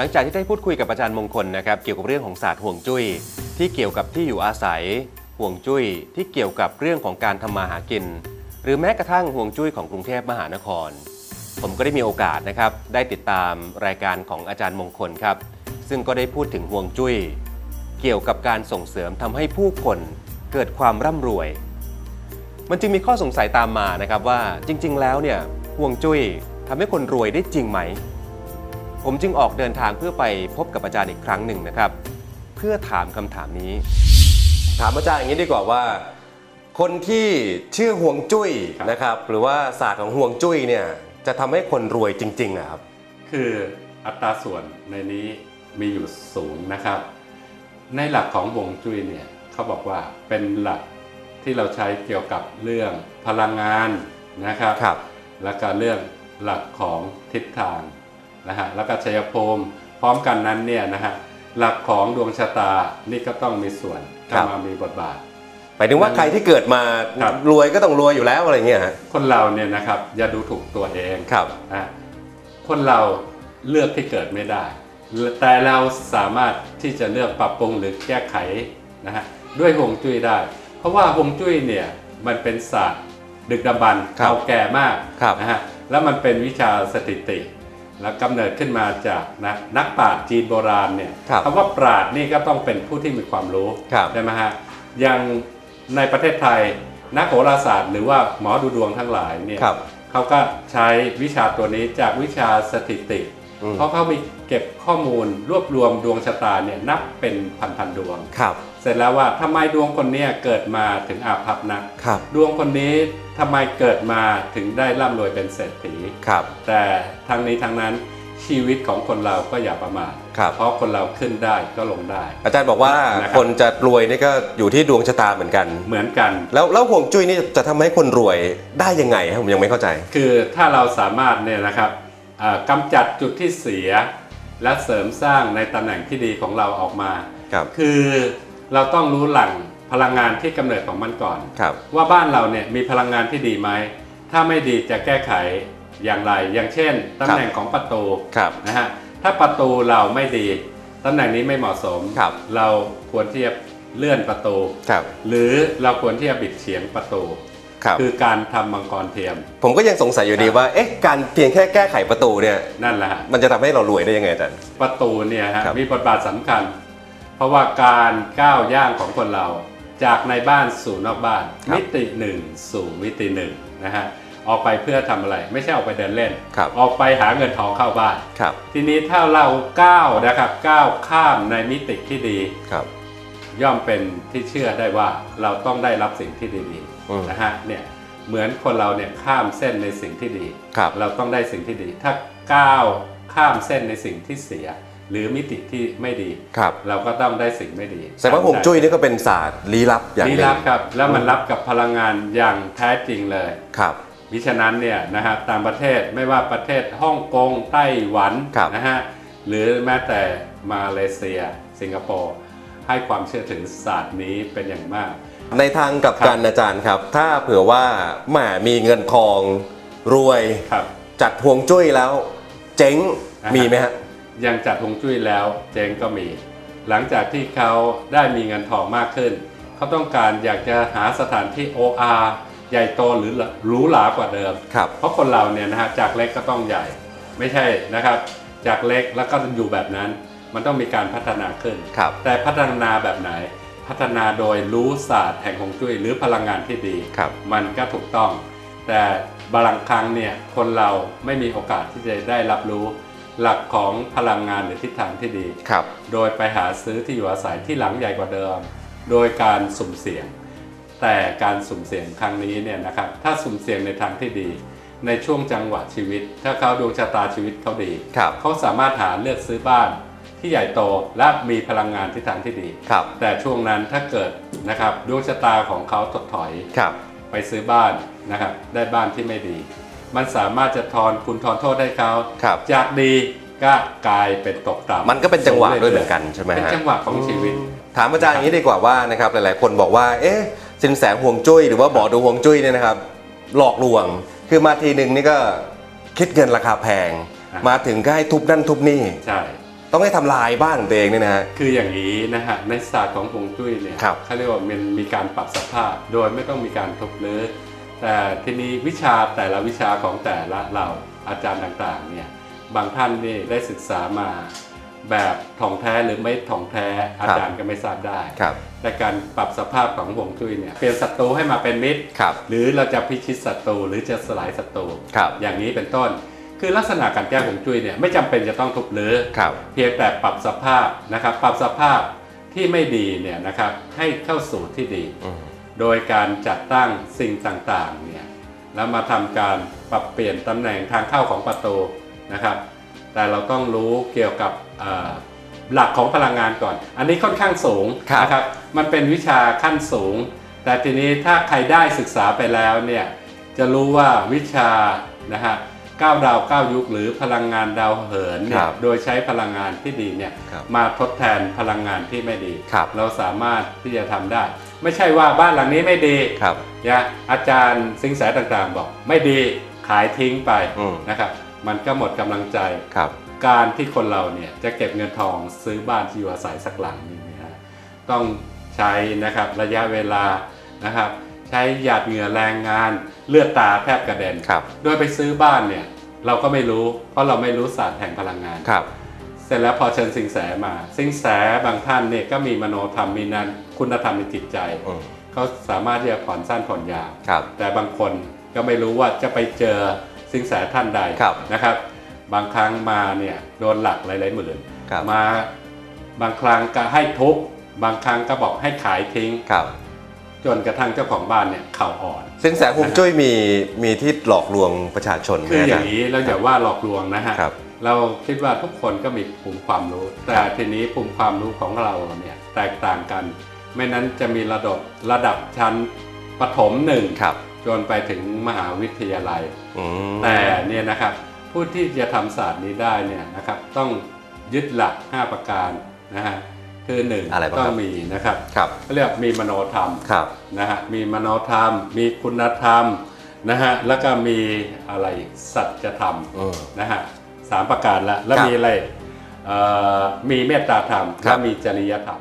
หลังจากที่ได้พูดคุยกับอาจารย์มงคลนะครับเกี่ยวกับเรื่องของศาสตร์ห่วงจุ้ย ที่เกี่ยวกับที่อยู่อาศัยห่วงจุ้ยที่เกี่ยวกับเรื่องของการทำมาหากิน หรือแม้กระทั่งห่วงจุ้ยของกรุงเทพมหานคร ผมก็ได้มีโอกาสนะครับได้ติดตามรายการของอาจารย์มงคลครับ ซึ่งก็ได้พูดถึงห่วงจุ้ย เกี่ยวกับการส่งเสริมทำให้ผู้คนเกิดความร่ำรวย มันจึงมีข้อสงสัยตามมานะครับว่าจริง ๆ แล้วเนี่ยห่วงจุ้ยทำให้คนรวยได้จริงไหม ผมจึงออกเดินทางเพื่อไปพบกับอาจารย์อีกครั้งหนึ่งนะครับ เพื่อถามคำถามนี้ ถามอาจารย์อย่างนี้ดีกว่าว่า คนที่ชื่อห่วงจุ้ยนะครับ หรือว่าศาสตร์ของห่วงจุ้ยเนี่ยจะทำให้คนรวยจริงๆนะครับ คืออัตราส่วนในนี้มีอยู่สูงนะครับ ในหลักของฮวงจุ้ยเนี่ยเขาบอกว่าเป็นหลักที่เราใช้เกี่ยวกับเรื่องพลังงานนะครับครับแล้วก็เรื่องหลักของทิศทาง นะฮะแล้วก็ชัยภูมิพร้อมกันนั้นเนี่ยนะฮะหลักของดวงชะตานี่ก็ต้องมีส่วนครัเข้าบมามีบทบาทหมายถึงว่าใครที่เกิดมาครับรวยก็ต้องรวยอยู่แล้วอะไรเงี้ยฮะคนเราเนี่ยนะครับอย่าดูถูกตัวเองครับนะคนเราเลือกที่เกิดไม่ได้ แต่เราสามารถที่จะเลือกปรับปรุงหรือแก้ไขนะฮะด้วยฮวงจุ้ยได้ เพราะว่าฮวงจุ้ยเนี่ยมันเป็นศาสตร์ดึกดำบรรพ์ครับเก่าแก่มากครับนะฮะแล้วมันเป็นวิชาสถิติ แล้วกำเนิดขึ้นมาจากนะนักปราชญ์จีนโบราณเนี่ยครับคำว่าปราชญ์นี่ก็ต้องเป็นผู้ที่มีความรู้ครับใช่ไหมฮะอย่างในประเทศไทยนักโหราศาสตร์ หรือว่าหมอดูดวงทั้งหลายเนี่ยครับเขาก็ใช้วิชาตัวนี้จากวิชาสถิติ อืม เพราะเขามีเก็บข้อมูลรวบรวมดวงชะตาเนี่ยนับเป็นพันๆดวง ครับ เสร็จแล้วว่าทำไมดวงคนเนี้เกิดมาถึงอาภัพนักครับดวงคนนี้ทำไมเกิดมาถึงได้ร่ำรวยเป็นเศรษฐีครับ แต่ทั้งนี้ทั้งนั้นชีวิตของคนเราก็อย่าประมาทครับเพราะคนเราขึ้นได้ก็ลงได้ อาจารย์บอกว่านะครับคนจะรวยนี่ก็อยู่ที่ดวงชะตาเหมือนกัน เหมือนกัน แล้วแล้วห่วงจุ้ยนี่จะทำให้คนรวยได้ยังไงครับผมยังไม่เข้าใจ คือถ้าเราสามารถเนี่ยนะครับเอ่อกำจัดจุดที่เสีย และเสริมสร้างในตำแหน่งที่ดีของเราออกมาครับคือ เราต้องรู้หลังพลังงานที่กำเนิดของมันก่อนครับว่าบ้านเราเนี่ยมีพลังงานที่ดีไหม ถ้าไม่ดีจะแก้ไขอย่างไร อย่างเช่นตำแหน่งของประตูครับนะฮะถ้าประตูเราไม่ดีตำแหน่งนี้ไม่เหมาะสมครับเราควรที่จะเลื่อนประตูครับหรือเราควรที่จะบิดเฉียงประตูครับคือการทำมังกรเทียม ผมก็ยังสงสัยอยู่ดีครับว่าเอ๊ะการเพียงแค่แก้ไขประตูเนี่ยนั่นแหละฮะมันจะทำให้เรารวยได้ยังไงอาจารย์ประตูเนี่ยฮะครับมีบทบาทสำคัญ เพราะว่าการก้าวย่างของคนเรา จากในบ้านสู่นอกบ้านมิติหนึ่งสู่มิติหนึ่งนะฮะออกไปเพื่อทำอะไร ไม่ใช่ออกไปเดินเล่น ครับ ออกไปหาเงินทองเข้าบ้าน ครับทีนี้ถ้าเราก้าวนะครับก้าวข้ามในมิติที่ดี ครับ ย่อมเป็นที่เชื่อได้ว่าเราต้องได้รับสิ่งที่ดีอืม ๆนะฮะเนี่ยเหมือนคนเราเนี่ยข้ามเส้นในสิ่งที่ดี ครับ เราต้องได้สิ่งที่ดี ถ้าก้าวข้ามเส้นในสิ่งที่เสีย หรือมิติที่ไม่ดีครับเราก็ต้องได้สิ่งไม่ดีแสดงว่าห่วงจุ้ยนี่ก็เป็นศาสตร์ลี้ลับอย่างหนี่นึ่งรับครับ แล้วมันรับกับพลังงานอย่างแท้จริงเลยครับมิฉะนั้นเนี่ยนะฮะต่างประเทศไม่ว่าประเทศฮ่องกงไต้หวันครับนะฮะหรือแม้แต่มาเลเซีย สิงคโปร์ให้ความเชื่อถือศาสตร์นี้เป็นอย่างมาก ในทางกลับกันอาจารย์ครับ ถ้าเผื่อว่าแหมมีเงินทองรวยครับจัดห่วงจุ้ยแล้ว เจ๊งอ่าฮะมีไหมฮะ ยังจัดฮวงจุ้ยแล้วเจ๊งก็มี หลังจากที่เขาได้มีเงินทองมากขึ้น เขาต้องการอยากจะหาสถานที่ OR ใหญ่โตหรือหรูหรากว่าเดิมครับเพราะคนเราเนี่ยนะฮะจากเล็กก็ต้องใหญ่ ไม่ใช่นะครับ จากเล็กแล้วก็อยู่แบบนั้น มันต้องมีการพัฒนาขึ้นครับแต่พัฒนาแบบไหน พัฒนาโดยรู้ศาสตร์แห่งฮวงจุ้ยหรือพลังงานที่ดีครับมันก็ถูกต้อง แต่บางครั้งเนี่ยคนเราไม่มีโอกาสที่จะได้รับรู้ หลักของพลังงานหรือทิศทางที่ดี ครับ โดยไปหาซื้อที่อยู่อาศัยที่หลังใหญ่กว่าเดิม โดยการสุ่มเสี่ยง แต่การสุ่มเสี่ยงครั้งนี้เนี่ยนะครับ ถ้าสุ่มเสี่ยงในทางที่ดี ในช่วงจังหวะชีวิต ถ้าเขาดวงชะตาชีวิตเขาดี ครับ เขาสามารถหาเลือกซื้อบ้าน ที่ใหญ่โตและมีพลังงานทิศทางที่ดี ครับ แต่ช่วงนั้นถ้าเกิดนะครับดวงชะตาของเขาถดถอย ครับ ไปซื้อบ้านนะครับได้บ้านที่ไม่ดี มันสามารถจะทอนคุณทอนโทษให้เขาครับ จากดีก็กลายเป็นตกต่ำมันก็เป็นจังหวะด้วยเหมือนกันใช่ไหมเป็นฮะจังหวะของชีวิต ถามอาจารย์อย่างนี้ดีกว่าว่านะครับหลายๆ คนบอกว่า เอ๊ะสินแสห่วงจุ้ยหรือว่าหมอดูห่วงจุ้ยเนี่ยนะครับ หลอกลวงคือมาทีหนึ่งนี่ก็คิดเงินราคาแพงอะมาถึงก็ให้ทุบนั่นทุบนี่ใช่ต้องให้ทำลายบ้านของตัวเองเนี่ยนะฮะคืออย่างนี้นะฮะในศาสตร์ของฮวงจุ้ยเนี่ยครับเขาเรียกว่ามันมีการปรับสภาพ โดยไม่ต้องมีการทุบรื้อ แต่ทีนี้วิชาแต่ละวิชาของแต่ละเราอาจารย์ต่างๆเนี่ยบางท่านนี่ได้ศึกษามาแบบถ่องแท้หรือไม่ถ่องแท้อาจารย์ก็ไม่ทราบได้ครับแต่การปรับสภาพของฮวงจุ้ยเนี่ยเปลี่ยนศัตรูให้มาเป็นมิตรครับหรือเราจะพิชิตศัตรูหรือจะสลายศัตรูครับอย่างนี้เป็นต้น คือลักษณะการแก้ฮวงจุ้ยเนี่ยไม่จำเป็นจะต้องทุบรื้อครับเพียงแต่ปรับสภาพนะครับปรับสภาพที่ไม่ดีเนี่ยนะครับให้เข้าสู่ที่ดีอืม โดยการจัดตั้งสิ่งต่างๆเนี่ยแล้วมาทำการปรับเปลี่ยนตำแหน่งทางเข้าของประตูนะครับ แต่เราต้องรู้เกี่ยวกับหลักของพลังงานก่อน อันนี้ค่อนข้างสูงครับนะครับ มันเป็นวิชาขั้นสูง แต่ทีนี้ถ้าใครได้ศึกษาไปแล้วเนี่ยจะรู้ว่าวิชานะฮะ เก้าดาวเก้ายุคหรือพลังงานดาวเหินเนี่คยรับโดยใช้พลังงานที่ดีเนี่ยครับมาทดแทนพลังงานที่ไม่ดีครับเราสามารถที่จะทำได้ ไม่ใช่ว่าบ้านหลังนี้ไม่ดีครับยะอาจารย์สิงแสต่างๆ บอกไม่ดีขายทิ้งไปอืมนะครับมันก็หมดกำลังใจครับการที่คนเราเนี่ยจะเก็บเงินทองซื้อบ้านที่อยู่อาศัยสักหลังหนึงนะฮะต้องใช้นะครับระยะเวลานะครับ ใช้หยาดเหงื่อแรงงาน เลือดตาแทบกระเด็นครับโดยไปซื้อบ้านเนี่ยเราก็ไม่รู้ เพราะเราไม่รู้ศาสตร์แห่งพลังงานครับ เสร็จแล้วพอเชิญสิงแสมา สิงแสบางท่านเนี่ยก็มีมโนธรรมมีนันคุณธรรมในจิตใจอืมเขาสามารถที่จะผ่อนสั้นผ่อนยาวครับแต่บางคนก็ไม่รู้ว่าจะไปเจอสิงแสท่านใดครับนะครับ บางครั้งมาเนี่ยโดนหลักหลายๆหมื่นครับมาบางครั้งก็ให้ทุบบางครั้งก็บอกให้ขายทิ้งครับ จนกระทั่งเจ้าของบ้านเนี่ยเข่าอ่อนซึ่งแสงฮวงจุ้ยมีมีที่หลอกลวงประชาชนไหมคืออย่างจรนี้เราอย่าว่าหลอกลวงนะฮะครับเราคิดว่าทุกคนก็มีภูมิความรู้ แต่ครับทีนี้ภูมิความรู้ของเราเนี่ยแตกต่างกัน ไม่นั้นจะมีระดับระดับชั้นประถมหนึ่งครับจนไปถึงมหาวิทยาลัยอืมแต่เนี่ยนะครับผู้ที่จะทำศาสตร์นี้ได้เนี่ยนะครับต้องยึดหลัก 5 ประการนะฮะ คือหนึ่งอะไรบ้างต้อคงรับมีนะครับครับเขาเรียกมีมโนธรรมครับนะฮะมีมโนธรรม มีคุณธรรมนะฮะแล้วก็มีอะไรอีกสัจธรรมอืม นะฮะสามประการละแล้วครับมีอะไรเอ่อมีเมตตาธรรม ครัและบมีจริยธรรม